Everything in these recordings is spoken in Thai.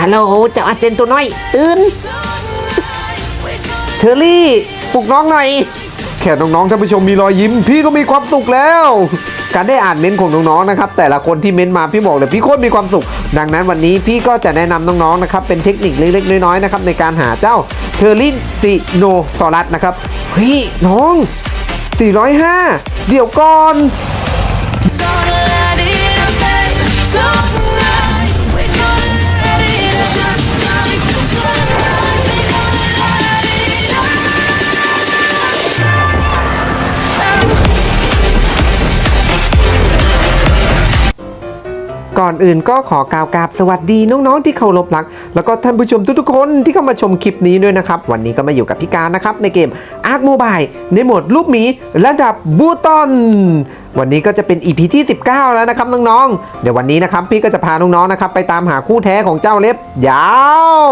ฮัลโหลเจ้าอาเจนตัวน้อย ตื่น เทอรี่ปลุกน้องหน่อย แค่น้องๆท่านผู้ชมมีรอยยิ้ม พี่ก็มีความสุขแล้ว การได้อ่านเม้นต์ของน้องๆนะครับ แต่ละคนที่เม้นต์มาพี่บอกเลยพี่โคตรมีความสุข ดังนั้นวันนี้พี่ก็จะแนะนำน้องๆนะครับเป็นเทคนิคเล็กๆน้อยๆนะครับในการหาเจ้าเทอร์ลินซิโนซอรัสนะครับเฮ้ยน้อง 405 เดี๋ยวก่อน ก่อนอื่นก็ขอกล่าวกราบสวัสดีน้องๆที่เคารพรัก แล้วก็ท่านผู้ชมทุกๆคนที่เข้ามาชมคลิปนี้ด้วยนะครับ วันนี้ก็มาอยู่กับพี่การนะครับ ในเกม Ark Mobile ในโหมดรูปหมีระดับบูตอนวันนี้ก็จะเป็น EP ที่ 19 แล้วนะครับน้องๆ เดี๋ยววันนี้นะครับพี่ก็จะพาน้องๆนะครับไปตามหาคู่แท้ของเจ้าเล็บยาว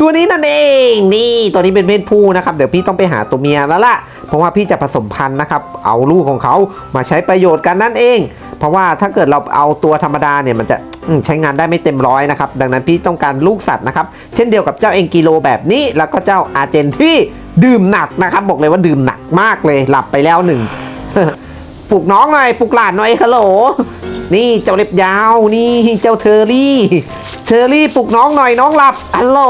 ตัวนี้นั่นเองนี่ตัวนี้เป็นเพศผู้นะครับเดี๋ยวพี่ต้องไปหาตัวเมียแล้วล่ะ เพราะว่าพี่จะผสมพันธุ์นะครับเอาลูกของเขามาใช้ประโยชน์กันนั่นเอง เพราะว่าถ้าเกิดเราเอาตัวธรรมดาเนี่ยมันจะใช้งานได้ไม่เต็มร้อยนะครับ ดังนั้นพี่ต้องการลูกสัตว์นะครับ เช่นเดียวกับเจ้าเองกิโลแบบนี้แล้วก็เจ้าอาเจนที่ดื่มหนักนะครับบอกเลยว่าดื่มหนักมากเลยหลับไปแล้วหนึ่งปลุกน้องหน่อยปลุกหลานหน่อยฮัลโหลนี่เจ้าเล็บยาวนี่เจ้าเทอรี่เทอรี่ปลุกน้องหน่อยน้องหลับฮัลโหล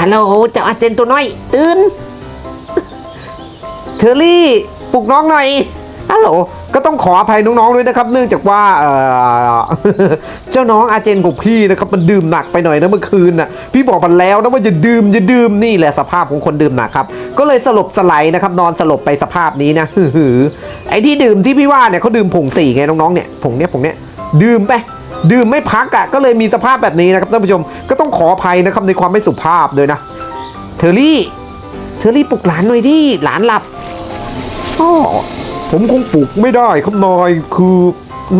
ฮัลโหลเจ้าอาเจนตัวน้อยตื่นเทอรี่ปลุกน้องหน่อย ฮัลโหลก็ต้องขออภัยน้องๆด้วยนะครับ เนื่องจากว่าเออเจ้าน้องอาเจนของพี่นะครับมันดื่มหนักไปหน่อยนะเมื่อคืนน่ะพี่บอกมันแล้วนะว่าอย่าดื่มอย่าดื่มนี่แหละสภาพของคนดื่มหนักครับ ก็เลยสลบสไลด์นะครับนอนสลบไปสภาพนี้นะหือไอ้ที่ดื่มที่พี่ว่าเนี่ยเขาดื่มผงสีไงน้องๆเนี่ยผงเนี้ยผงเนี้ยดื่มไปดื่มไม่พักอะ่ะก็เลยมีสภาพแบบนี้นะครับท่านผู้ชมก็ต้องขออภัยนะครับในความไม่สุภาพด้วยนะเทอรี่เทอรี่ปลุกหลานหน่อยดิหลานหลับพ่อ ผมคงปลุกไม่ได้ครับนายคือ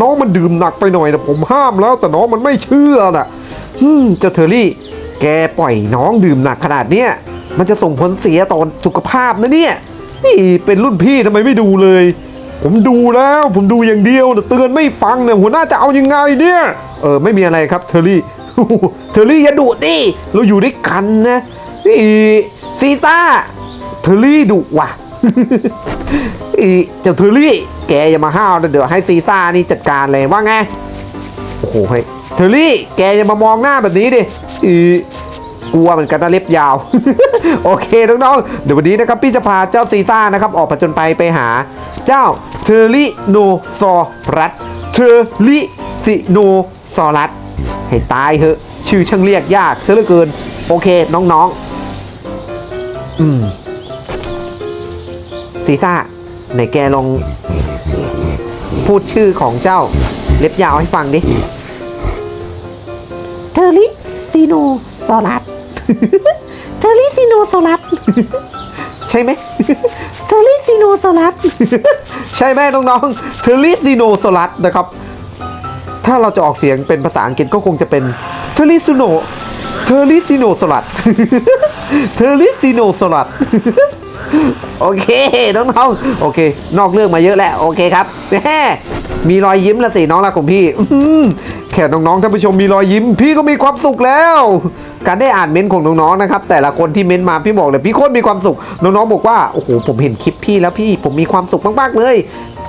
น้องมันดื่มหนักไปหน่อยนะผมห้ามแล้วแต่น้องมันไม่เชื่อน่ะอืมเจ้าเทอรี่ แกปล่อยน้องดื่มหนักขนาดเนี้ยมันจะส่งผลเสียต่อสุขภาพนะเนี่ย นี่เป็นรุ่นพี่ทำไมไม่ดูเลย ผมดูแล้ว ผมดูอย่างเดียวแต่เตือนไม่ฟังเนี่ยหัวหน้าจะเอายังไงเนี่ยเออไม่มีอะไรครับเทอรี่เทอรี่อย่าดุดิเราอยู่ด้วยกันนะนี่ซีซ่าเทอรี่ดุว่ะ อีเจ้าเทอรี่ แกอย่ามาห้าวนะเดี๋ยวให้ซีซ่านี่จัดการเลยว่าไง โอ้โหเฮ้ยเทอรี่ แกอย่ามามองหน้าแบบนี้ดิอีกลัวเหมือนกันนะเล็บยาว โอเคน้องๆ เดี๋ยววันนี้นะครับพี่จะพาเจ้าซีซ่านะครับออกผจญไปไปหา เจ้าเทอริโนซอรัสเทอริซิโนซอรัสให้ตายเถอะ ชื่อช่างเรียกยากเสียเหลือเกิน โอเคน้องๆ อืม ซีซ่าไหนแกลองพูดชื่อของเจ้าเล็บยาวให้ฟังดิ เทอริซิโนซอรัสเทอริซิโนซอรัสใช่ไหมเทอริซิโนซอรัสใช่ไหมน้องๆเทอริซิโนซอรัสนะครับ ถ้าเราจะออกเสียงเป็นภาษาอังกฤษก็คงจะเป็นเทอริซิโนเทอริซิโนสลัดเทอริซิโนสลัด โอเคน้องๆโอเค นอกเรื่องมาเยอะแล้วโอเคครับแหมมีรอยยิ้มละสิน้องรักของพี่แค่น้องๆท่านผู้ชมมีรอยยิ้ม พี่ก็มีความสุขแล้ว การได้อ่านเม้นของน้องๆนะครับ แต่ละคนที่เม้นมาพี่บอกเลยพี่โคตรมีความสุข น้องๆบอกว่าโอ้โหผมเห็นคลิปพี่แล้วพี่ผมมีความสุขมากๆเลย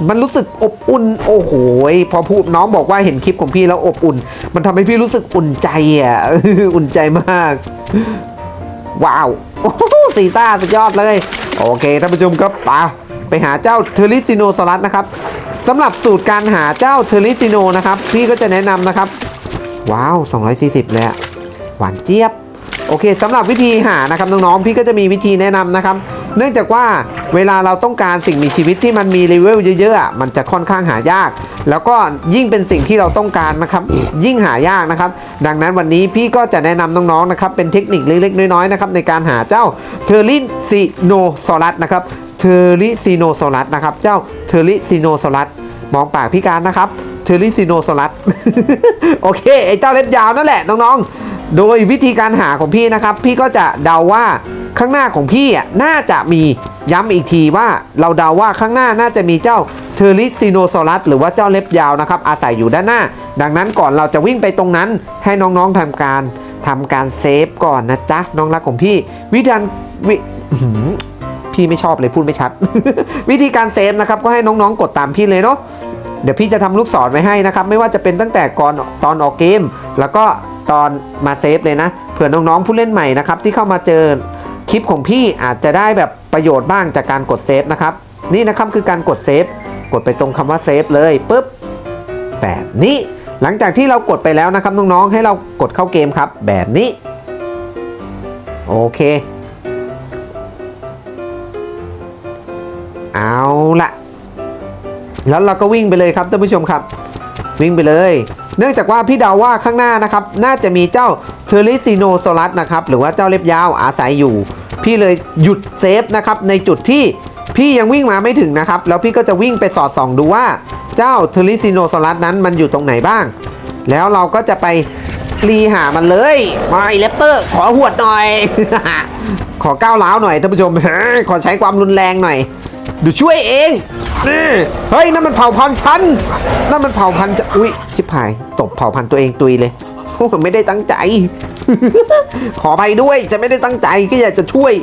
มันรู้สึกอบอุ่น โอ้โหพอพูดน้องบอกว่าเห็นคลิปของพี่แล้วอบอุ่น มันทำให้พี่รู้สึกอุ่นใจอะ อุ่นใจมาก ว้าวโอ้โหซีซ่าสุดยอดเลย โอเคท่านผู้ชมครับไปไปหาเจ้าเทอริซิโนซอรัสนะครับสำหรับสูตรการหาเจ้าเทอริซิโนนะครับ พี่ก็จะแนะนำนะครับ ว้าว 240 เลยหวานเจี๊ยบ โอเคสำหรับวิธีหานะครับน้องๆพี่ก็จะมีวิธีแนะนำนะครับ เนื่องจากว่าเวลาเราต้องการสิ่งมีชีวิตที่มันมีเลเวลเยอะๆมันจะค่อนข้างหายาก แล้วก็ยิ่งเป็นสิ่งที่เราต้องการนะครับยิ่งหายากนะครับ ดังนั้นวันนี้พี่ก็จะแนะนำน้องๆนะครับเป็นเทคนิคเล็กๆน้อยๆนะครับในการหาเจ้าเทอริซิโนซอรัสนะครับเทอริซิโนซอรัสนะครับเจ้าเทอริซิโนซอรัสมองปากพี่การนะครับเทอริซิโนซอรัสโอเคไอ้เจ้าเล็บยาวนั่นแหละน้องๆ โดยวิธีการหาของพี่นะครับ พี่ก็จะเดาว่าข้างหน้าของพี่อะน่าจะมีย้ำอีกทีว่าเราเดาว่าข้างหน้าน่าจะมีเจ้า ทเทอริซิโนซอรัสหรือว่าเจ้าเล็บยาวนะครับ อาศัยอยู่ด้านหน้า ดังนั้นก่อนเราจะวิ่งไปตรงนั้น ให้น้องๆทำการทำการเซฟก่อนนะจ๊ะ น้องรักของพี่ วิธีการวิพี่ไม่ชอบเลยพูดไม่ชัด วิธีการเซฟนะครับ ก็ให้น้องๆ กดตามพี่เลยเนาะเดี๋ยวพี่จะทำลูกศรไว้ให้นะครับ ไม่ว่าจะเป็นตั้งแต่ก่อนตอนออกเกม แล้วก็ตอนมาเซฟเลยนะเผื่อน้องๆผู้เล่นใหม่นะครับ ที่เข้ามาเจอคลิปของพี่อาจจะได้แบบประโยชน์บ้างจากการกดเซฟนะครับ นี่นะครับคือการกดเซฟ กดไปตรงคำว่าเซฟเลยปุ๊บแบบนี้ หลังจากที่เรากดไปแล้วนะครับน้องๆให้เรากดเข้าเกมครับ แบบนี้ โอเค เอาละแล้วเราก็วิ่งไปเลยครับท่านผู้ชมครับ วิ่งไปเลย เนื่องจากว่าพี่เดาว่าข้างหน้านะครับ น่าจะมีเจ้าเทอริซิโนโซลัสนะครับ หรือว่าเจ้าเล็บยาวอาศัยอยู่ พี่เลยหยุดเซฟนะครับในจุดที่ พี่ยังวิ่งมาไม่ถึงนะครับ แล้วพี่ก็จะวิ่งไปสอดส่องดูว่าเจ้าเทริซิโนโซลัสนั้นมันอยู่ตรงไหนบ้าง แล้วเราก็จะไปรีหามันเลยมาไอเลปเตอร์ ขอหวดหน่อย ขอก้าวร้าวหน่อยท่านผู้ชมขอใช้ความรุนแรงหน่อยเดูช่วยเองนี่เฮ้ยนั่นมันเผ่าพันธุ์ฉันนั่นมันเผ่าพันธุ์จะอุ้ยชิบหายตบเผ่าพันธุ์ตัวเองตุยเลยโอ้ไม่ได้ตั้งใจ ขออภัยด้วยจะไม่ได้ตั้งใจก็อยากจะช่วย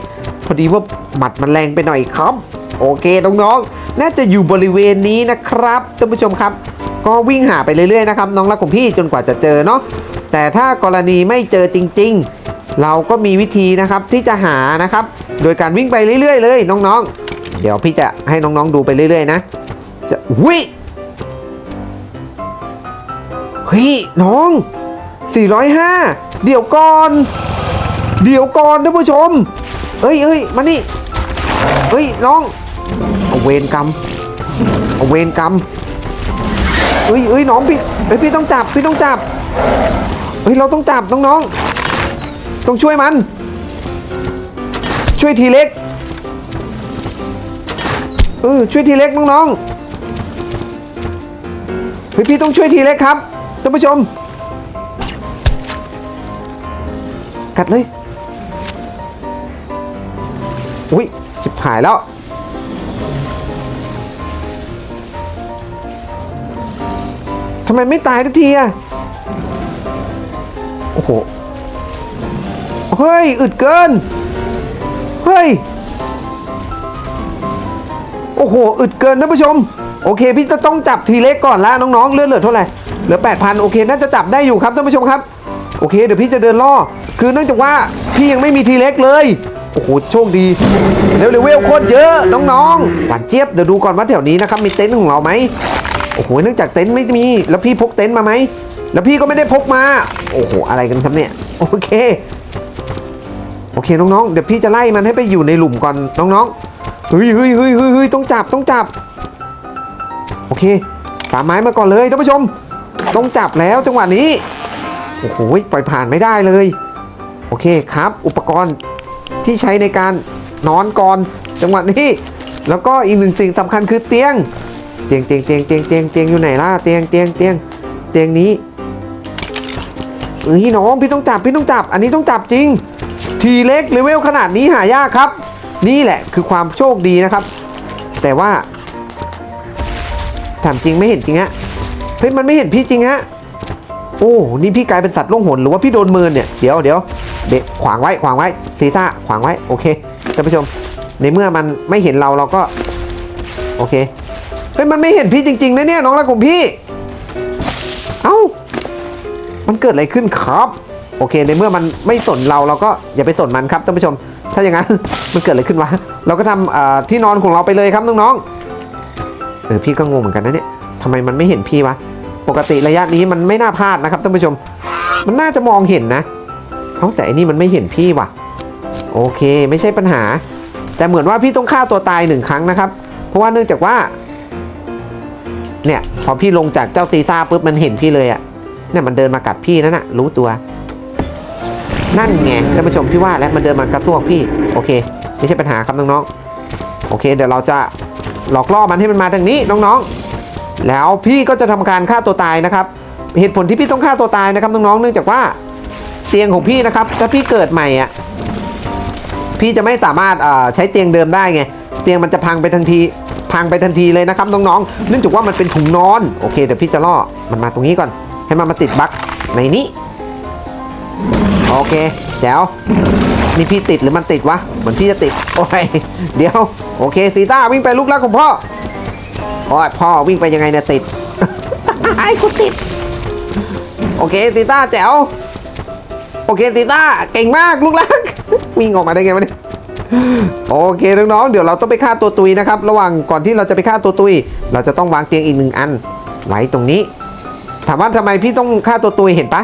พอดีว่าหมัดมันแรงไปหน่อยครับ โอเคน้องๆ น่าจะอยู่บริเวณนี้นะครับท่านผู้ชมครับ ก็วิ่งหาไปเรื่อยๆนะครับน้องรักของพี่จนกว่าจะเจอเนาะแต่ถ้ากรณีไม่เจอจริง ๆ เราก็มีวิธีนะครับที่จะหานะครับ โดยการวิ่งไปเรื่อย ๆ เลยน้องๆ เดี๋ยวพี่จะให้น้องๆดูไปเรื่อย ๆ นะจะวิเฮ้ยน้อง 405 เดี๋ยวก่อน เดี๋ยวก่อนท่านผู้ชม เอ้ยเอ้ยมานี่เอ้ยน้องเอาเวรกรรมเอาเวรกรรมเอ้ยเอ้ยน้องพี่เอ้ยพี่ต้องจับพี่ต้องจับเฮ้ยเราต้องจับน้องๆต้องช่วยมัน ช่วยทีเล็กเออช่วยทีเล็กน้องๆเฮ้ยพี่ต้องช่วยทีเล็กครับท่านผู้ชมกัดเลย อุ้ยชิบหายแล้ว ทำไมไม่ตายทักทีอะโอ้โห เฮ้ย อึดเกิน เฮ้ย โอ้โห อึดเกินท่านผู้ชม โอเค พี่จะต้องจับทีเล็กก่อนละน้องๆ เลือดเหลือเท่าไหร่ เหลือ 8,000 โอเค น่าจะจับได้อยู่ครับท่านผู้ชมครับ โอเค เดี๋ยวพี่จะเดินล่อ คือเนื่องจากว่าพี่ยังไม่มีทีเล็กเลย โอ้โหโชคดี เร็วเร็วเวลโคตรเยอะน้องๆหวานเจี๊ยบเดี๋ยวดูก่อนว่าแถวนี้นะครับมีเต็นท์ของเราไหมโอ้โหเนื่องจากเต็นท์ไม่มี แล้วพี่พกเต็นท์มาไหมแล้วพี่ก็ไม่ได้พกมา โอ้โหอะไรกันครับเนี่ยโอเคโอเคน้องๆเดี๋ยวพี่จะไล่มันให้ไปอยู่ในหลุมก่อนน้องๆเฮ้ยเฮ้ยเฮ้ยเฮ้ยเฮ้ยต้องจับต้องจับ โอเคตาไม้มาก่อนเลยท่านผู้ชม ต้องจับแล้วจังหวะนี้โอ้โหปล่อยผ่านไม่ได้เลย โอเคครับ อุปกรณ์ ที่ใช้ในการนอนก่อนจังหวะนี้ แล้วก็อีกหนึ่งสิ่งสำคัญคือเตียง เตียงเตียงเตียงเตียงเตียงเตียงอยู่ไหนล่ะเตียงเตียงเตียงเตียงนี้เอ้ยน้องพี่ต้องจับพี่ต้องจับ อันนี้ต้องจับจริง ทีเล็กเลเวลขนาดนี้หายากครับ นี่แหละคือความโชคดีนะครับ แต่ว่าถามจริงไม่เห็นจริงฮะเฮ้ยมันไม่เห็นพี่จริงฮะโอ้นี่พี่กลายเป็นสัตว์ล่องหนหรือว่าพี่โดนเมินเนี่ยเดี๋ยวเดี๋ยว เด็กขวางไว้ขวางไว้ซีซ่าขวางไว้โอเคท่านผู้ชม ในเมื่อมันไม่เห็นเราเราก็ โอเคเฮ้ยมันไม่เห็นพี่จริงๆนะเนี่ยน้องรักของพี่ เอ้า มันเกิดอะไรขึ้นครับ โอเค ในเมื่อมันไม่สนเราเราก็อย่าไปสนมันครับท่านผู้ชม ถ้าอย่างนั้นมันเกิดอะไรขึ้นวะเราก็ทำอ่าที่นอนของเราไปเลยครับน้องๆเออพี่ก็งงเหมือนกันนะเนี่ยทำไมมันไม่เห็นพี่วะปกติระยะนี้มันไม่น่าพลาดนะครับท่านผู้ชม มันน่าจะมองเห็นนะ เอ้าแต่อันนี้มันไม่เห็นพี่ว่ะ โอเคไม่ใช่ปัญหา แต่เหมือนว่าพี่ต้องฆ่าตัวตายหนึ่งครั้งนะครับ เพราะว่าเนื่องจากว่า เนี่ยพอพี่ลงจากเจ้าซีซ่าปุ๊บมันเห็นพี่เลยอะเนี่ยมันเดินมากัดพี่นั่นน่ะ รู้ตัว นั่นไงท่านผู้ชมพี่ว่าแล้วมันเดินมากระซวกพี่ โอเค ไม่ใช่ปัญหาครับน้องๆโอเค เดี๋ยวเราจะหลอกล่อมันให้มันมาทางนี้น้องๆ แล้วพี่ก็จะทำการฆ่าตัวตายนะครับ เหตุผลที่พี่ต้องฆ่าตัวตายนะครับน้องๆ เนื่องจากว่า เตียงของพี่นะครับ ถ้าพี่เกิดใหม่อะ พี่จะไม่สามารถเอ่อใช้เตียงเดิมได้ไง เตียงมันจะพังไปทันที พังไปทันทีเลยนะครับน้องๆ เนื่องจากว่ามันเป็นถุงนอน โอเคเดี๋ยวพี่จะล่อ มันมาตรงนี้ก่อน ให้มันมาติดบั๊กในนี้ โอเค แจ๋ว นี่พี่ติดหรือมันติดวะ เหมือนพี่จะติด โอ้ย เดี๋ยว โอเคซีต้าวิ่งไปลูกรักของพ่อ โอ้ยพ่อวิ่งไปยังไงเนี่ยติดไอ้กูติด โอเคซีต้าแจ๋ว โอเคซีต้าเก่งมากลูกรักวิ่งออกมาได้ไงวะเนี่ยโอเคน้องๆเดี๋ยวเราต้องไปฆ่าตัวตุยนะครับ ระหว่างก่อนที่เราจะไปฆ่าตัวตุย เราจะต้องวางเตียงอีกหนึ่งอัน ไว้ตรงนี้ ถามว่าทำไมพี่ต้องฆ่าตัวตุยเห็นปะ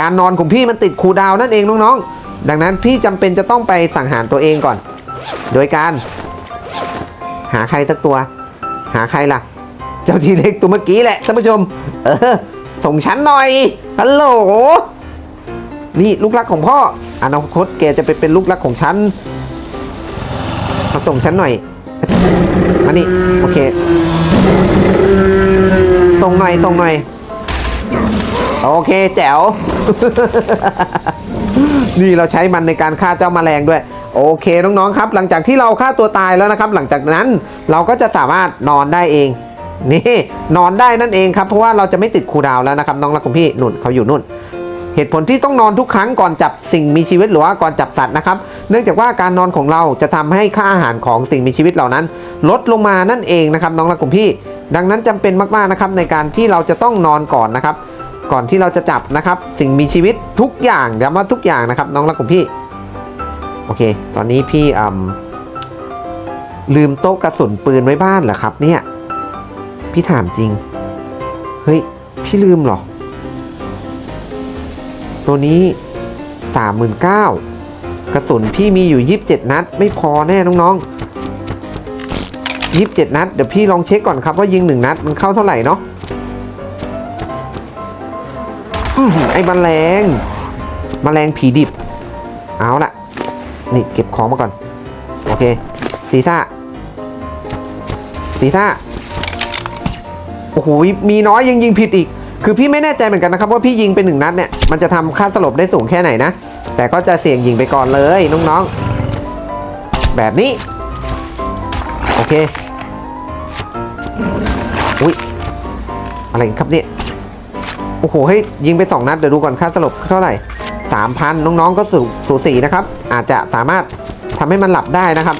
การนอนของพี่มันติดคูดาวนั่นเองน้องๆดังนั้นพี่จำเป็นจะต้องไปสังหารตัวเองก่อน โดยการ หาใครสักตัว หาใครล่ะ เจ้าทีเล็กตัวเมื่อกี้แหละท่านผู้ชม เออส่งฉันหน่อยฮัลโหล นี่ลูกรักของพ่อ อนาคตแกจะไปเป็นลูกรักของฉันมาส่งฉันหน่อยมานี่โอเค ส่งหน่อยส่งหน่อย โอเคแจ๋ว นี่เราใช้มันในการฆ่าเจ้าแมลงด้วย โอเคน้องๆครับ หลังจากที่เราฆ่าตัวตายแล้วนะครับ หลังจากนั้นเราก็จะสามารถนอนได้เองนี่นอนได้นั่นเองครับ เพราะว่าเราจะไม่ติดคูดาวแล้วนะครับ น้องรักของพี่นุ่นเขาอยู่นุ่น เหตุผลที่ต้องนอนทุกครั้งก่อนจับสิ่งมีชีวิตหรือว่าก่อนจับสัตว์นะครับ เนื่องจากว่าการนอนของเราจะทำให้ค่าอาหารของสิ่งมีชีวิตเหล่านั้น ลดลงมานั่นเองนะครับน้องรักของพี่ ดังนั้นจำเป็นมากๆนะครับในการที่เราจะต้องนอนก่อนนะครับ ก่อนที่เราจะจับนะครับ สิ่งมีชีวิตทุกอย่างย้ำว่าทุกอย่างนะครับ น้องรักของพี่โอเค ตอนนี้พี่ลืมโต๊ะกระสุนปืนไว้บ้านเหรอครับ เนี่ย พี่ถามจริง เฮ้ย พี่ลืมเหรอ ตัวนี้สามหมื่นเก้ากระสุนพี่มีอยู่ยีิบเจ็ดนัด ไม่พอแน่น้องๆยีิบเจ็ดนัด เดี๋ยวพี่ลองเช็คก่อนครับว่ายิงหนึ่งนัด มันเข้าเท่าไหร่เนาะไอ้แมลงแมลงผีดิบ เอาละนี่เก็บของมาก่อน โอเคซีซ่าซีซ่าโอ้โหมีน้อยยังยิงผิดอีก คือพี่ไม่แน่ใจเหมือนกันนะครับว่าพี่ยิงไปหนึ่งนัดเนี่ยมันจะทำค่าสลบได้สูงแค่ไหนนะ แต่ก็จะเสี่ยงยิงไปก่อนเลยน้องๆ แบบนี้ โอเค อุ้ยอะไรกันครับเนี่ย โอ้โห ให้ยยิงไปสองนัดเดี๋ยวดูก่อนค่าสลบเท่าไหร่สามพันน้องๆก็สูสูสีนะครับ อาจจะสามารถทำให้มันหลับได้นะครับ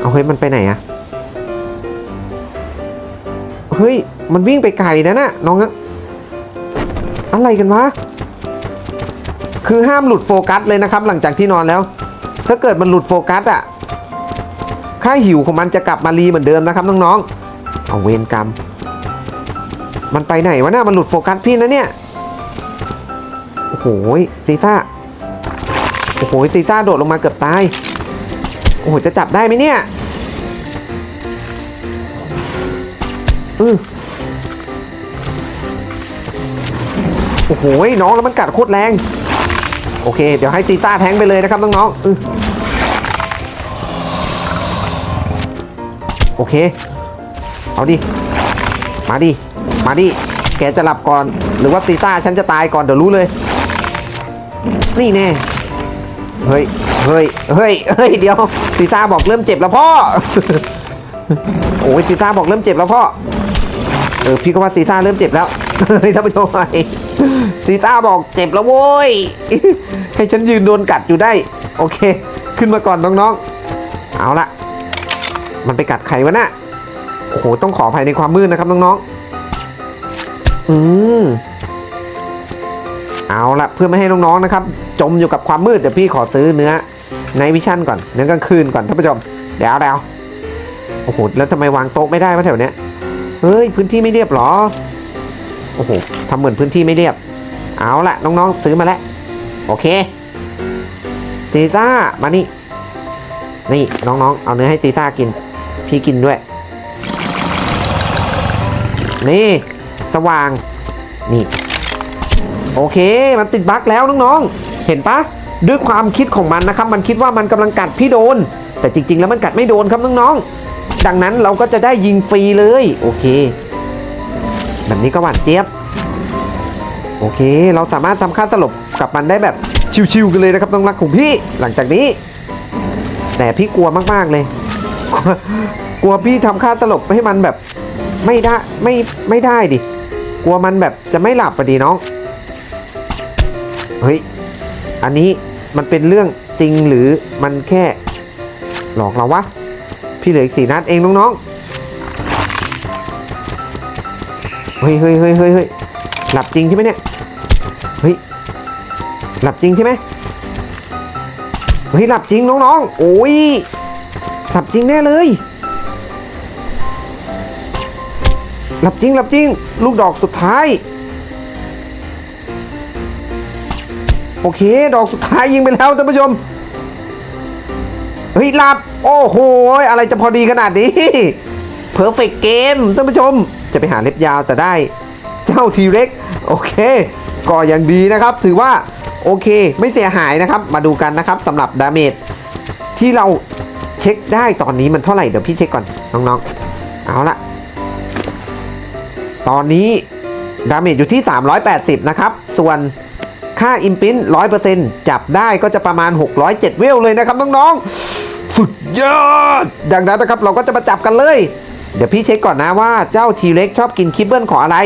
เอาเฮ้ยมันไปไหนอะเฮ้ย มันวิ่งไปไกลนะน่ะน้องนะอะไรกันวะ คือห้ามหลุดโฟกัสเลยนะครับ หลังจากที่นอนแล้ว ถ้าเกิดมันหลุดโฟกัสอะค่าหิวของมันจะกลับมารีเหมือนเดิมนะครับน้องๆเอาเวรกรรม มันไปไหนวะน่ะมันหลุดโฟกัสพี่นะเนี่ย โอ้โหซีซ่า โอ้โหซีซ่าโดดลงมาเกือบตาย โอ้โหจะจับได้ไหมเนี่ย อือ โอ้โหน้องแล้วมันกัดโคตรแรง โอเค เดี๋ยวให้ซีซ่าแทงไปเลยนะครับน้องๆโอเค เอาดิ มาดิ มาดิ แกจะหลับก่อน หรือว่าซีซ่าฉันจะตายก่อนเดี๋ยวรู้เลย นี่แน่ เฮ้ย เฮ้ย เฮ้ย เฮ้ย เดี๋ยวซีซ่าบอกเริ่มเจ็บแล้วพ่อ โอ้ยซีซ่าบอกเริ่มเจ็บแล้วพ่อ เออพี่ก็ว่าซีซ่าเริ่มเจ็บแล้วท่านผู้ชมไอซีซ่าบอกเจ็บแล้วโว้ย ให้ฉันยืนโดนกัดอยู่ได้ โอเค ขึ้นมาก่อนน้องๆ เอาละมันไปกัดใครวะน่ะโอ้โหต้องขออภัยในความมืดนะครับน้องๆ อืมเอาละเพื่อไม่ให้น้องๆนะครับ จมอยู่กับความมืดเดี๋ยวพี่ขอซื้อเนื้อในวิชั่นก่อนเนื้อกลางคืนก่อนท่านผู้ชมเดี๋ยวเดี๋ยวโอ้โหแล้วทำไมวางโต๊ะไม่ได้วะแถวเนี้ย เฮ้ยพื้นที่ไม่เรียบหรอ โอ้โหทำเหมือนพื้นที่ไม่เรียบ เอาละน้องๆซื้อมาแล้ว โอเคซีซ่ามานี่ นี่น้องๆ เอาเนื้อให้ซีซ่ากิน พี่กินด้วย นี่ สว่าง นี่ โอเค มันติดบั๊กแล้วน้องๆ เห็นปะ ด้วยความคิดของมันนะครับ มันคิดว่ามันกำลังกัดพี่โดน แต่จริง ๆ แล้วมันกัดไม่โดนครับน้องๆ ดังนั้นเราก็จะได้ยิงฟรีเลย โอเค แบบนี้ก็หวานเจี๊ยบ โอเค เราสามารถทำค่าสลบกับมันได้แบบชิวๆกันเลยนะครับน้องรักของพี่ หลังจากนี้ แต่พี่กลัวมากๆเลย กลัวพี่ทำค่าสลบให้มันแบบไม่ได้ไม่ไม่ได้ดิ กลัวมันแบบจะไม่หลับปะดีน้อง เฮ้ย อันนี้ มันเป็นเรื่องจริงหรือมันแค่หลอกเราวะ พี่เหลืออีกสี่นัดเองน้องๆ เฮ้ยเฮ้ยเฮ้ยเฮ้ยเฮ้ยหลับจริงใช่ไหมเนี่ย เฮ้ย หลับจริงใช่ไหมเฮ้ยหลับจริงน้องๆ โอ้ย หลับจริงแน่เลย หลับจริงหลับจริง ลูกดอกสุดท้าย โอเค ดอกสุดท้ายยิงไปแล้วท่านผู้ชม เฮ้ยลับ โอ้โห อะไรจะพอดีขนาดนี้เพอร์เฟกเกมท่านผู้ชม จะไปหาเล็บยาวแต่ได้ เจ้าทีเร็กโอเค ก็ยังดีนะครับ ถือว่า โอเค ไม่เสียหายนะครับ มาดูกันนะครับสำหรับดาเมจที่เราเช็คได้ตอนนี้มันเท่าไหร่ เดี๋ยวพี่เช็คก่อน น้องๆ เอาละตอนนี้ดาเมจอยู่ที่ 380 นะครับ ส่วน ค่าอิมพิน100%จับได้ก็จะประมาณ 607 เวลเลยนะครับน้องๆ สุดยอด ดังนั้นนะครับเราก็จะมาจับกันเลย เดี๋ยวพี่เช็คก่อนนะว่าเจ้าทีเล็กชอบกินคิบเบิลของอะไร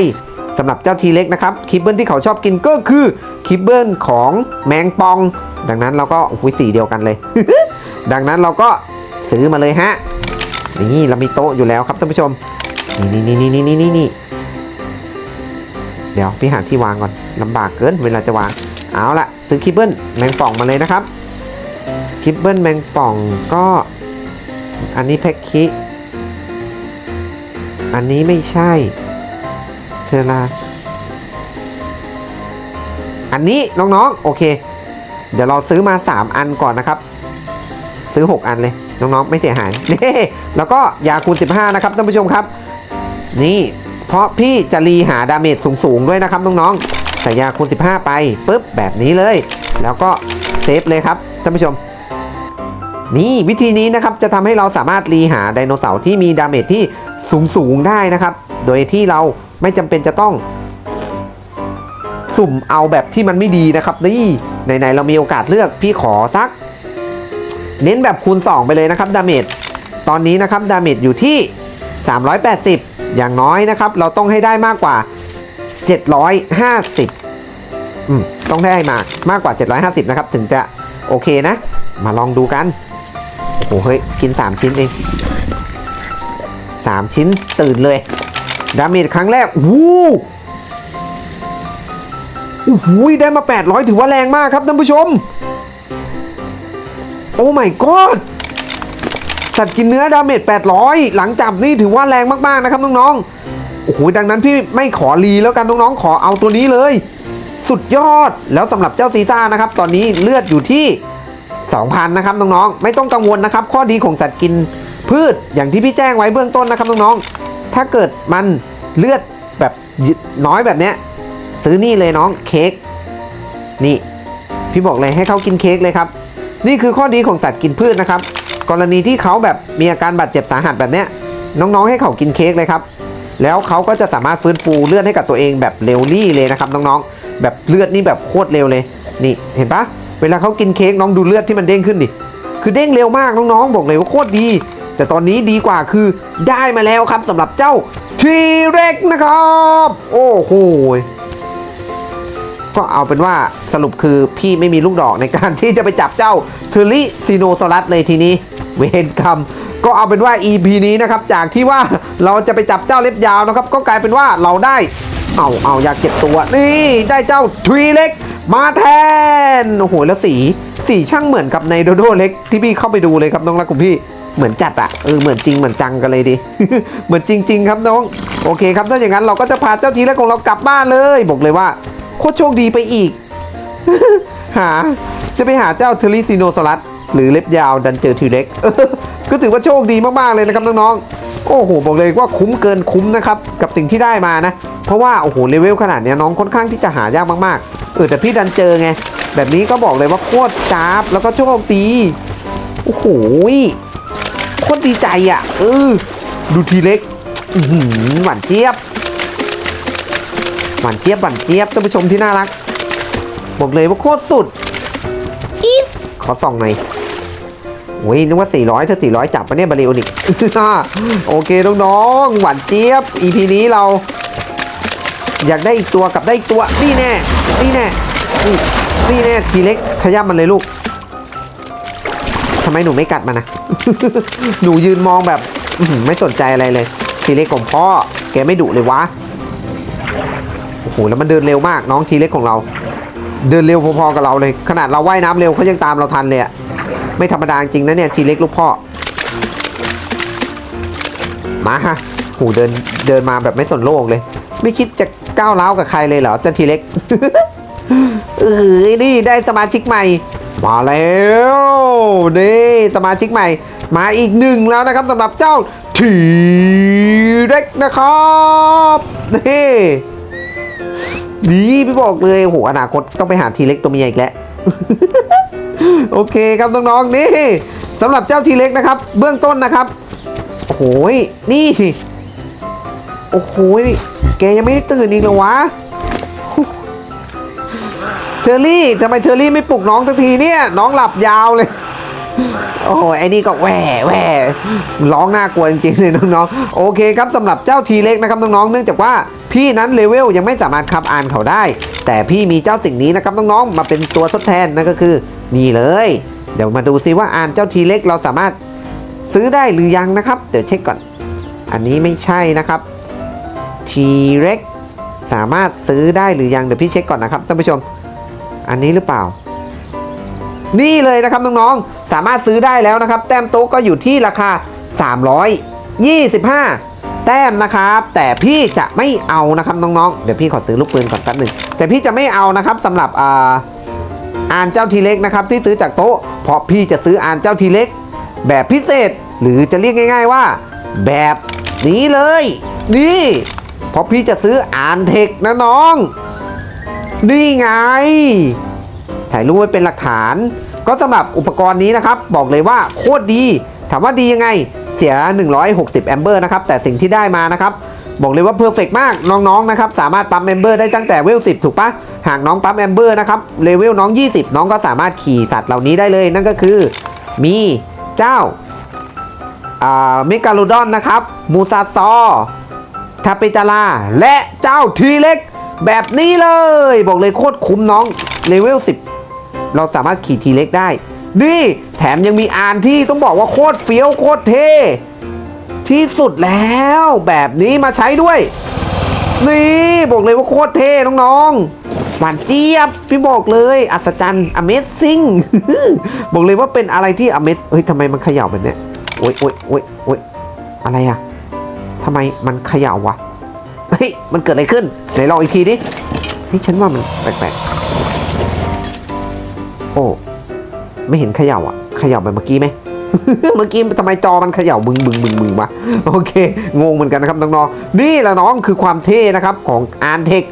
สำหรับเจ้าทีเล็กนะครับคิบเบิลที่เขาชอบกินก็คือคิบเบิลของแมงปอง ดังนั้นเราก็โอ้โหสีเดียวกันเลย ดังนั้นเราก็ซื้อมาเลยฮะนี่เรามีโต๊ะอยู่แล้วครับท่านผู้ชมนี่นี่นี่นี่นี่นี่นี่ เดี๋ยวพี่หาที่วางก่อนลำบากเกินเวลาจะวาง เอาละซื้อคิบเบิลแมงป่องมาเลยนะครับคิบเบิลแมงป่องก็อันนี้แพ็คคิ อันนี้ไม่ใช่เทอราอันนี้น้องๆโอเค เดี๋ยวเราซื้อมา 3 อันก่อนนะครับ ซื้อ 6 อันเลยน้องๆไม่เสียหายนี่แล้วก็ยาคูณ 15 นะครับท่านผู้ชมครับ นี่ เพราะพี่จะรีหาดาเมจสูงๆด้วยนะครับน้องๆใส่ยาคูณ 15 ไปปุ๊บแบบนี้เลย แล้วก็เซฟเลยครับท่านผู้ชม นี่วิธีนี้นะครับจะทำให้เราสามารถรีหาไดโนเสาร์ที่มีดาเมจที่สูงๆได้นะครับ โดยที่เราไม่จำเป็นจะต้องสุ่มเอาแบบที่มันไม่ดีนะครับนี่ไหนๆเรามีโอกาสเลือกพี่ขอสัก เน้นแบบคูณ 2 ไปเลยนะครับดาเมจตอนนี้นะครับดาเมจอยู่ที่ 380 อย่างน้อยนะครับ เราต้องให้ได้มากกว่า 750อืมต้องได้มามากกว่า 750 นะครับ ถึงจะโอเคนะ มาลองดูกันโอ้โหเฮ้ยกิน 3 ชิ้นเอง3ชิ้นตื่นเลยดาเมจครั้งแรกวู้โอ้โหได้มา 800 ถือว่าแรงมากครับท่านผู้ชม โอ้ my god สัตว์กินเนื้อดาเมจ800 หลังจับนี่ถือว่าแรงมากๆนะครับน้องๆ โอ้โหดังนั้นพี่ไม่ขอรีแล้วกันน้องๆ ขอเอาตัวนี้เลย สุดยอดแล้วสำหรับเจ้าซีซ่านะครับ ตอนนี้เลือดอยู่ที่ 2,000 นะครับน้องๆ ไม่ต้องกังวลนะครับ ข้อดีของสัตว์กินพืชอย่างที่พี่แจ้งไว้เบื้องต้นนะครับน้องๆ ถ้าเกิดมันเลือดแบบน้อยแบบเนี้ยซื้อนี่เลยน้องเค้กนี่ พี่บอกเลยให้เขากินเค้กเลยครับ นี่คือข้อดีของสัตว์กินพืชนะครับ กรณีที่เขาแบบมีอาการบาดเจ็บสาหัสแบบเนี้ยน้องๆให้เขากินเค้กเลยครับ แล้วเขาก็จะสามารถฟื้นฟูเลือดให้กับตัวเองแบบเร็วรี่เลยนะครับน้องๆ แบบเลือดนี่แบบโคตรเร็วเลย นี่เห็นปะเวลาเขากินเค้กน้องดูเลือดที่มันเด้งขึ้นดิ คือเด้งเร็วมากน้องๆ บอกเลยว่าโคตรดี แต่ตอนนี้ดีกว่าคือได้มาแล้วครับสำหรับเจ้าทีเร็กนะครับ โอ้โหก็เอาเป็นว่าสรุปคือพี่ไม่มีลูกดอกในการที่จะไปจับเจ้าเทอริซีโนซอรัสเลยทีนี้ เวรกรรมก็เอาเป็นว่า EP นี้นะครับ จากที่ว่าเราจะไปจับเจ้าเล็บยาวนะครับ ก็กลายเป็นว่าเราได้ เอาเอาอยากเก็บตัว นี่ได้เจ้าทรีเล็ก มาแทน โอ้โห แล้วสีสีช่างเหมือนกับในโดโดเล็กที่พี่เข้าไปดูเลยครับน้องรักของพี่เหมือนจัดอะเออเหมือนจริงเหมือนจังกันเลยดิ เหมือนจริง ๆ ครับน้อง โอเคครับถ้าอย่างนั้นเราก็จะพาเจ้าทีเล็กของเรากลับบ้านเลย บอกเลยว่าโคตรโชคดีไปอีก หา จะไปหาเจ้าเทอริซิโนซอรัส หรือเล็บยาวดันเจอทีเล็กก็ถือว่าโชคดีมากๆเลยนะครับน้องๆ โอ้โหบอกเลยว่าคุ้มเกินคุ้มนะครับกับสิ่งที่ได้มานะ เพราะว่าโอ้โหเลเวลขนาดนี้น้องค่อนข้างที่จะหายากมากๆ เออแต่พี่ดันเจอไง แบบนี้ก็บอกเลยว่าโคตรจ้าบแล้วก็โชคดี โอ้โหโคตรดีใจอะ เออดูทีเล็กหวานเจี๊ยบหวานเจี๊ยบหวานเจี๊ยบท่านผู้ชมที่น่ารัก บอกเลยว่าโคตรสุดอีฟ ขอส่องหน่อยโอ้ยนึกว่า 400 ถ้า 400 จับปะเนี่ยบาริโอนิกโอเค น้องๆ หวานเจี๊ยบ EP นี้เรา อยากได้อีกตัวกับได้อีกตัว นี่แน่ นี่แน่ นี่แน่ ทีเล็กขย้ำมันเลยลูกทำไมหนูไม่กัดมันนะ หนูยืนมองแบบไม่สนใจอะไรเลย ทีเล็กของพ่อ แกไม่ดุเลยวะ โอ้โห แล้วมันเดินเร็วมากน้องทีเล็กของเรา เดินเร็วพอๆกับเราเลย ขนาดเราว่ายน้ำเร็วเขายังตามเราทันเลยอะไม่ธรรมดาจริงนะเนี่ยทีเล็กลูกพ่อ มาฮะโหเดินเดินมาแบบไม่สนโลกเลย ไม่คิดจะก้าวร้ากับใครเลยเหรอเจ้าทีเล็กเออนี่ได้สมาชิกใหม่ มาแล้วนี่สมาชิกใหม่ มาอีกหนึ่งแล้วนะครับสำหรับเจ้าทีเล็กนะครับนี่ ดีพี่บอกเลยโหอนาคตต้องไปหาทีเล็กตัวเมียอีกแล้ว โอเคครับน้องๆนี่สำหรับเจ้าทีเล็กนะครับ เบื้องต้นนะครับโอ้โหยนี่โอ้โหยแกยังไม่ได้ตื่นอีกเหรอวะเทอรี่ทำไมเทอรี่ไม่ปลุกน้องสักทีเนี่ย น้องหลับยาวเลย โอ้โหไอ้นี่ก็แหวแหวร้องน่ากลัวจริงๆเลยน้องๆ โอเคครับสำหรับเจ้าทีเล็กนะครับน้องๆ เนื่องจากว่าพี่นั้นเลเวลยังไม่สามารถขับอ่านเขาได้ แต่พี่มีเจ้าสิ่งนี้นะครับน้องๆ มาเป็นตัวทดแทนนั่นก็คือนี่เลย เดี๋ยวมาดูซิว่าอ่านเจ้าทีเล็กเราสามารถซื้อได้หรือยังนะครับ เดี๋ยวเช็คก่อน อันนี้ไม่ใช่นะครับทีเล็กสามารถซื้อได้หรือยังเดี๋ยวพี่เช็คก่อนนะครับท่านผู้ชม อันนี้หรือเปล่า นี่เลยนะครับน้องๆ สามารถซื้อได้แล้วนะครับ แต้มโต๊ะก็อยู่ที่ราคา 325 แต้มนะครับ แต่พี่จะไม่เอานะครับน้องๆ เดี๋ยวพี่ขอซื้อลูกปืนก่อนแป๊บหนึ่งแต่พี่จะไม่เอานะครับสำหรับอ่าอ่านเจ้าทีเล็กนะครับที่ซื้อจากโต๊ะ เพราะพี่จะซื้ออ่านเจ้าทีเล็ก แบบพิเศษหรือจะเรียกง่าย ๆว่า แบบนี้เลย นี่เพราะพี่จะซื้ออ่านเทคนะน้อง นี่ไง ถ่ายรูปไว้เป็นหลักฐาน ก็สำหรับอุปกรณ์นี้นะครับ บอกเลยว่าโคตรดี ถามว่าดียังไงเสีย 160 แอมเบอร์นะครับ แต่สิ่งที่ได้มานะครับ บอกเลยว่าเพอร์เฟกมาก น้องๆ นะครับ สามารถปั๊มแอมเบอร์ได้ตั้งแต่เวล 10 ถูกปะหากน้องปั๊มแอมเบอร์นะครับ เลเวลน้อง 20 น้องก็สามารถขี่สัตว์เหล่านี้ได้เลย นั่นก็คือ มีเจ้าอ่ามิกาโลดอนนะครับ มูซาซอทาเปจาราและเจ้าทีเล็ก แบบนี้เลย บอกเลยโคตรคุ้มน้อง เลเวล10 เราสามารถขี่ทีเล็กได้ นี่แถมยังมีอานที่ต้องบอกว่าโคตรเฟี้ยวโคตรเท่ที่สุดแล้วแบบนี้มาใช้ด้วย นี่บอกเลยว่าโคตรเท่น้องๆหวานเจี๊ยบพี่บอกเลยอัศจรรย์ Amazing บอกเลยว่าเป็นอะไรที่ Amaz เฮ้ยทำไมมันเขย่าแบบเนี้ยโอ๊ยโอ๊ยโอ๊ยโอ๊ยอะไรอะทำไมมันเขย่าวะเฮ้ยมันเกิดอะไรขึ้นไหนลองอีกทีดินี่ฉันว่ามันแปลกๆ โอ้ ไม่เห็นเขย่าอะเขย่าแบบเมื่อกี้ไหมเมื่อกี้ทำไมจอมันเขย่าบึงบึงบึงบึงวะโอเค งงเหมือนกันนะครับน้องๆนี่แหละน้องคือความเท่นะครับของอาร์เทค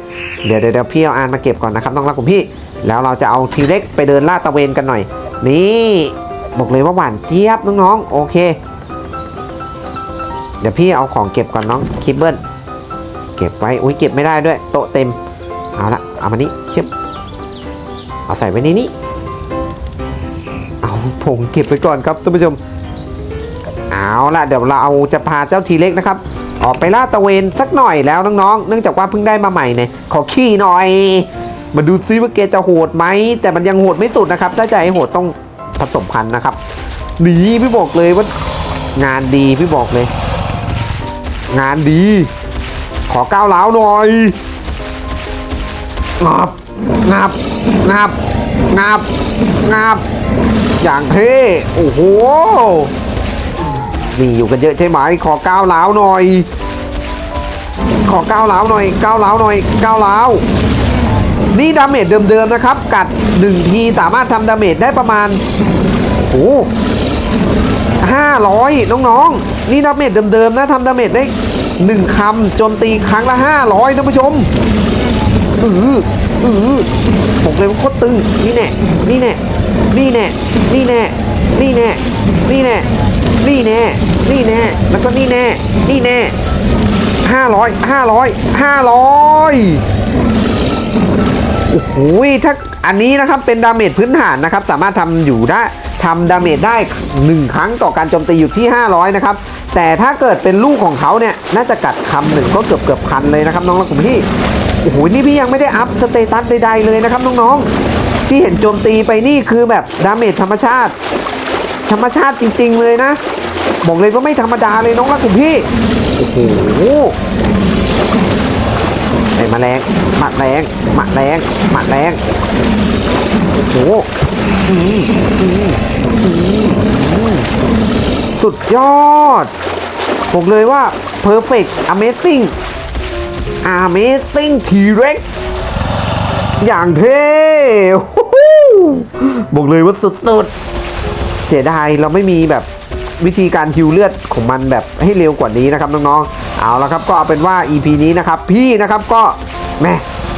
เดี๋ยวเดี๋ยวเดี๋ยวพี่เอาอาร์มาเก็บก่อนนะครับน้องรักของพี่ แล้วเราจะเอาทีเล็กไปเดินลาดตะเวนกันหน่อย นี่บอกเลยว่าหวานเจี๊ยบน้องๆโอเค เดี๋ยวพี่เอาของเก็บก่อนน้องคิปเบิลเก็บไว้อุ้ยเก็บไม่ได้ด้วยโต๊ะเต็มเอาละเอามานี้ชึบเอาใส่ไว้ในนี้ ผมเก็บไว้ก่อนครับท่านผู้ชม เอาละเดี๋ยวเราเอาจะพาเจ้าทีเล็กนะครับ ออกไปลาดตะเวนสักหน่อยแล้วน้องๆ เนื่องจากว่าเพิ่งได้มาใหม่เนี่ยขอขี้หน่อย มาดูซิว่าเกจะโหดไหม แต่มันยังโหดไม่สุดนะครับ ถ้าจะให้โหดต้องผสมพันธุ์นะครับหนีพี่บอกเลยว่างานดีพี่บอกเลย งานดี ขอก้าวร้าหน่อยงับงับงับงับงับ อย่างเท่โอ้โหนี่อยู่กันเยอะใช่ไหมขอก้าวร้าวหน่อย ขอก้าวร้าวหน่อยก้าวร้าวหน่อยก้าวร้าวนี่ดาเมจเดิมๆนะครับ กัดหนึ่งทีสามารถทำดาเมจได้ประมาณโอ้ห้าร้อยน้องๆ นี่ดาเมจเดิมๆนะทำดาเมจได้หนึ่งคำโจมตีครั้งละห้าร้อยท่านผู้ชมอืออือบอกเลยว่าโคตรตึงนี่แน่นี่แน่ นี่แน่ นี่แน่ นี่แน่ นี่แน่ นี่แน่ นี่แน่ แล้วก็นี่แน่ นี่แน่ห้าร้อยห้าร้อยห้าร้อยโอ้โหถ้าอันนี้นะครับเป็นดาเมจพื้นฐานนะครับ สามารถทำอยู่ได้ทำดาเมจได้ 1 ครั้งต่อการโจมตีอยู่ที่ 500 นะครับ แต่ถ้าเกิดเป็นลูกของเขาเนี่ย น่าจะกัดคำหนึ่งก็เกือบเกือบพันเลยนะครับ น้องรักของพี่ โอ้โห นี่พี่ยังไม่ได้อัพสเตตัสใดๆเลยนะครับ น้องๆ ที่เห็นโจมตีไปนี่คือแบบดาเมจธรรมชาติ ธรรมชาติจริง ๆ เลยนะ บอกเลยว่าไม่ธรรมดาเลยน้องรักของพี่ โอ้โหไอ้แมลงมัดแรงมัดแรงมัดแรงโอ้โหสุดยอด บอกเลยว่า perfect amazing amazing T-Rex อย่างเท่บอกเลยว่าสุดๆเสียดายเราไม่มีแบบวิธีการฮิวเลือดของมันแบบให้เร็วกว่านี้นะครับน้องๆ เอาละครับก็เอาเป็นว่า EP นี้นะครับ พี่นะครับก็แม่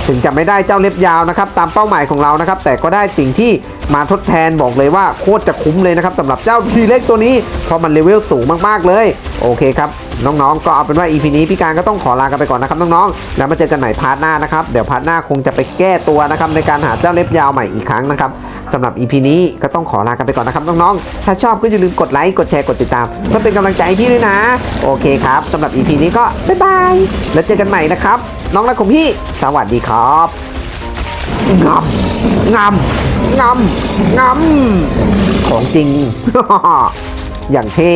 ถึงจะไม่ได้เจ้าเล็บยาวนะครับ ตามเป้าหมายของเรานะครับ แต่ก็ได้สิ่งที่ มาทดแทนบอกเลยว่าโคตรจะคุ้มเลยนะครับสำหรับเจ้าทีเล็กตัวนี้ เพราะมันเลเวลสูงมากๆเลย โอเคครับ น้องๆ ก็เอาเป็นว่า EP นี้พี่การก็ต้องขอลากันไปก่อนนะครับน้องๆ แล้วมาเจอกันใหม่พาร์ทหน้านะครับ เดี๋ยวพาร์ทหน้าคงจะไปแก้ตัวนะครับในการหาเจ้าเล็บยาวใหม่อีกครั้งนะครับสำหรับ EP นี้ก็ต้องขอลากันไปก่อนนะครับน้องๆ ถ้าชอบก็อย่าลืมกดไลค์กดแชร์กดติดตามเพื่อเป็นกำลังใจพี่ด้วยนะ โอเคครับสำหรับ EP นี้ก็บ๊ายบายแล้วเจอกันใหม่นะครับน้องรักของพี่ สวัสดีครับงำ งำงำงำของจริง อย่างเท่